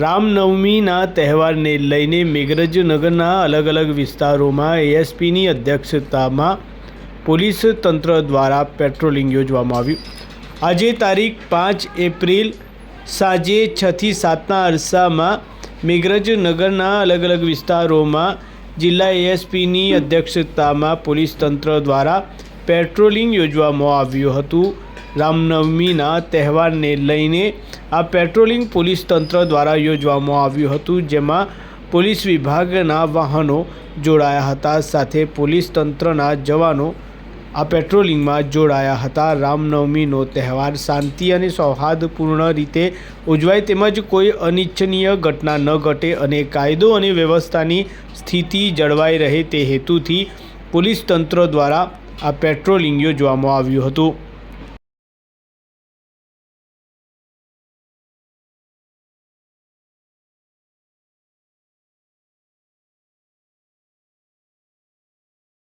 રામનવમીના તહેવારને લઈને મેઘરજનગરના અલગ અલગ વિસ્તારોમાં એએસપીની અધ્યક્ષતામાં પોલીસ તંત્ર દ્વારા પેટ્રોલિંગ યોજવામાં આવ્યું. આજે તારીખ પાંચ એપ્રિલ સાંજે છથી સાતના અરસામાં મેઘરજનગરના અલગ અલગ વિસ્તારોમાં જિલ્લા એએસપીની અધ્યક્ષતામાં પોલીસ તંત્ર દ્વારા પેટ્રોલિંગ યોજવામાં આવ્યું હતું. રામનવમીના તહેવારને લઈને આ પેટ્રોલિંગ પોલીસ તંત્ર દ્વારા યોજવામાં આવ્યું હતું, જેમાં પોલીસ વિભાગના વાહનો જોડાયા હતા. સાથે પોલીસ તંત્રના જવાનો આ પેટ્રોલિંગમાં જોડાયા હતા. રામનવમીનો તહેવાર શાંતિ અને સૌહાર્દપૂર્ણ રીતે ઉજવાય તેમજ કોઈ અનિચ્છનીય ઘટના ન ઘટે અને કાયદો અને વ્યવસ્થાની સ્થિતિ જળવાઈ રહે તે હેતુથી પોલીસ તંત્ર દ્વારા આ પેટ્રોલિંગ યોજવામાં આવ્યું હતું.